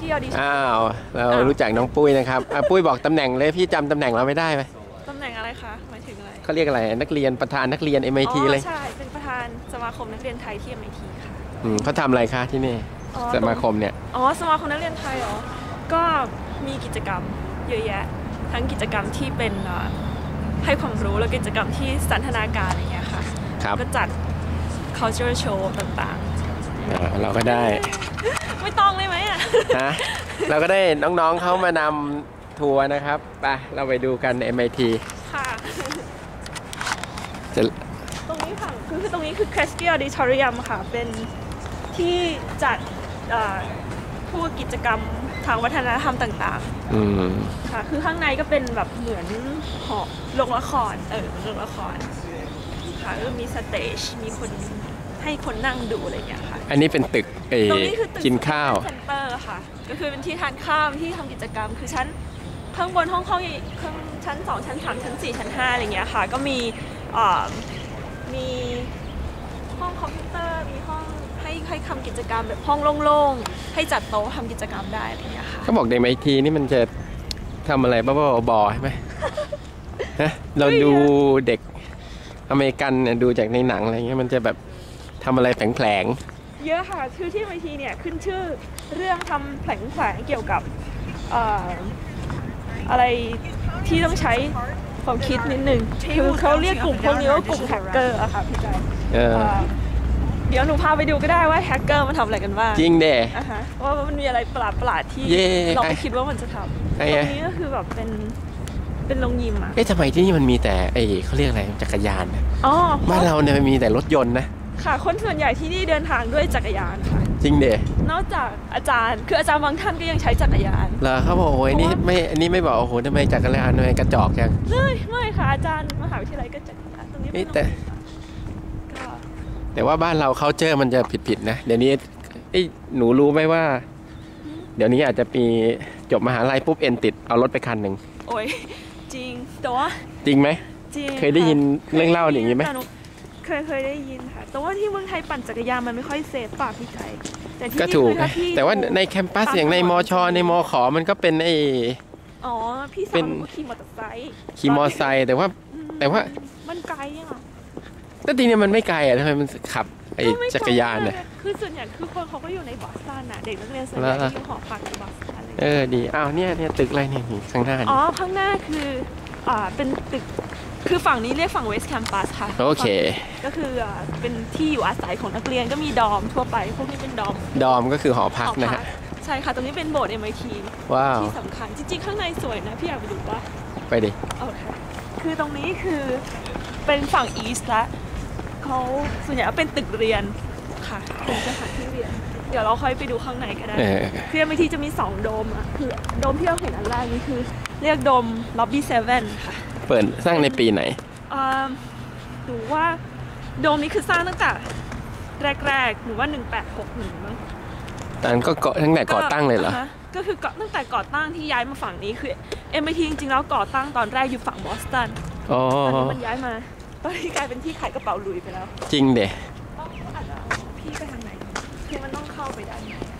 กี้ออดิชั่นอ้าวเรารู้จักน้องปุ้ยนะครับอะปุ้ยบอกตำแหน่งเลยพี่จำตำแหน่งเราไม่ได้ไหมตำแหน่งอะไรคะหมายถึงอะไรเขาเรียกอะไรนักเรียนประธานนักเรียน MIT อ๋อเลยใช่เป็นประธานสมาคมนักเรียนไทยที่ MIT ค่ะอืมเขาทำอะไรคะที่นี่อ๋อสมาคมเนี่ยอ๋อสมาคมนักเรียนไทยเหรอก็มีกิจกรรมเยอะแยะ ทั้งกิจกรรมที่เป็นเอ่อให้ความรู้แล้วก็กิจกรรมที่สันทนาการอะไรเงี้ยค่ะครับก็จัด cultural show ต่างอ่าเราก็ได้ๆ ไม่ต้องเลยไหมอะฮะเราก็ได้น้องๆเขามานำทัวร์นะครับไปเราไปดูกัน MIT ค่ะจะตรงนี้ค่ะคือคือตรงนี้คือ Kresge Auditorium ค่ะ เป็นที่จัดเอ่อพวกกิจกรรมทางวัฒนธรรมต่างอืมๆค่ะ คือข้างในก็เป็นแบบเหมือนหอโรงละคร เออโรงละคร ค่ะก็มีสเตจ มีคน ให้คนนั่งดูอะไรอย่างเงี้ยค่ะ อันนี้เป็นตึกเอตรงนี้คือตึกกินข้าว เซ็นเตอร์ค่ะ ก็คือเป็นที่ทานข้าวเป็นที่ทำกิจกรรม คือชั้นข้างบนห้องห้องข้างชั้น 2 ชั้น 3 ชั้น 4 ชั้น 5 อะไรเงี้ยค่ะ ก็มีเอ่อมีห้องคอมพิวเตอร์ มีห้องให้ให้ทำกิจกรรมแบบห้องโล่งๆ ให้จัดโต๊ะทำกิจกรรมได้อะไรเงี้ยค่ะ เขาบอกใน MIT นี่มันจะทำอะไรบ้าๆบอๆใช่ไหมฮะเราดูเด็กอเมริกันเนี่ยดูจากในหนังอะไรเงี้ยมันจะแบบ ทำอะไรแผลงเยอะค่ะคือที่ MIT เนี่ยขึ้นชื่อเรื่องทำแผลงแผลงเกี่ยวกับเอ่ออะไรที่ต้องใช้ความคิดนิดนึงคือเขาเรียกกลุ่มพวกนี้ว่ากลุ่มแฮกเกอร์อะค่ะพี่ใจๆเออเอ่อเดี๋ยวหนูพาไปดูก็ได้ว่าแฮกเกอร์มันทำอะไรกันบ้าง จริงเด้อะฮะว่ามันมีอะไรประหลาดประหลาดๆที่เย่เราไม่คิดว่ามันจะทำไอ้ตไงรงนี้ก็คือแบบเป็นเป็นโรงยิมอะเอ๊ะทำไมที่นี่มันมีแต่ไอ้เขาเรียกอะไรจักรยานนะอ๋อบ้านเราเนี่ยมันมีแต่รถยนต์นะ ค่ะ คนส่วนใหญ่ที่นี่เดินทางด้วยจักรยานค่ะ จริงเด้นอกจากอาจารย์ คืออาจารย์บางท่านก็ยังใช้จักรยาน เหรอเขาบอกโอ้ยนี่ไม่อันนี้ไม่บอกโอ้โหทำไมจักรยานทำไมกระจอกจังไม่ไม่ค่ะอาจารย์มหาวิทยาลัยก็จักรยานตรงนี้เป็เอ๊ะนแต่ก็แต่ว่าบ้านเราเขาเจอมันจะผิดๆนะเดี๋ยวนี้เอ้ยหนูรู้ไหมว่า เดี๋ยวนี้อาจจะมีจบมหาลัยปุ๊บเอ็นติดเอารถไปคันหนึ่งโอ้ยจริงแต่ว่าจริงไหม จริงเคยได้ยินค่ะเรื่องเล่าอย่างนี้ไหม แต่นู เคยเคยได้ยินค่ะ แต่ว่าที่เมืองไทยปั่นจักรยานมันไม่ค่อยเซฟป่ะพี่ใจแต่ที่ก็นี่ถูก คือไงถ้าพี่แต่ว่าดูในแคมปัสตามอย่างในถนนมอชอในมอขอมันก็เป็นไอ้อ๋อ พี่สาเป็วน หนูก็ขี่มอเตอร์ไซค์ขี่มอไซค์แต่ว่า อืมแต่ว่า มันไกลอะแต่ทีนี้มันไม่ไกลอะทำไมมันขับไอ้ก็ไม่จักรยานไกลน่ะมากคือส่วนใหญ่คือคนเขาก็อยู่ในบอสตันน่ะ เด็กนักเรียนส่วนใหแล้ญ่วที่อยู่หอพักในบอสตันอะไรอย่างเอเงี้ยอดี อ้าวเนี่ยเนี่ยตึกอะไรเนี่ยนี่ข้างหน้าอ๋อนี่ข้างหน้าคือ อ่าเป็นตึกคือฝั่งนี้เรียกฝั่งเวสต์แคมปัสค่ะโอเค ก็คืออ่าเป็นที่อยู่อาศัยของนักเรียนก็มีดอมทั่วไปพวกนี้เป็นดอม ดอมก็คือหอพักหอนะฮะใช่ค่ะ ตรงนี้เป็นโบสถ์ MIT ว้าวที่สำคัญ จริงๆ ข้างในสวยนะ พี่อยากไปดูว่าไปดิโอเคคือตรงนี้คือเป็นฝั่งอีสต์ละเขาส่วนใหญ่เป็นตึกเรียนค่ะเป็นสถานที่เรียน เดี๋ยวเราค่อยไปดูข้างในก็ได้เออคือ MIT จะมี 2 โดมอะคือโดมที่เราเห็นอันแรกนี่คือ เรียกโดม Lobby 7ค่ะ เปิดสร้างในปีไหนอ่าหนูว่าโดมนี้คือสร้างตั้งแต่แรกๆหนูว่า 1861มั้งตอนก็เกาะตั้งแต่ก่อตั้งเลยเหรอาฮะก็คือก่อตั้งแต่ก่อตั้งที่ย้ายมาฝั่งนี้คือ MIT จริงๆแล้วก่อตั้งตอนแรกอยู่ฝั่งบอสตันอ๋อตอนนี้มันย้ายมาตอนนี้กลายเป็นที่ขายกระเป๋าหลุยไปแล้ว จริงเด้ต้องอาจจะ 靠背的。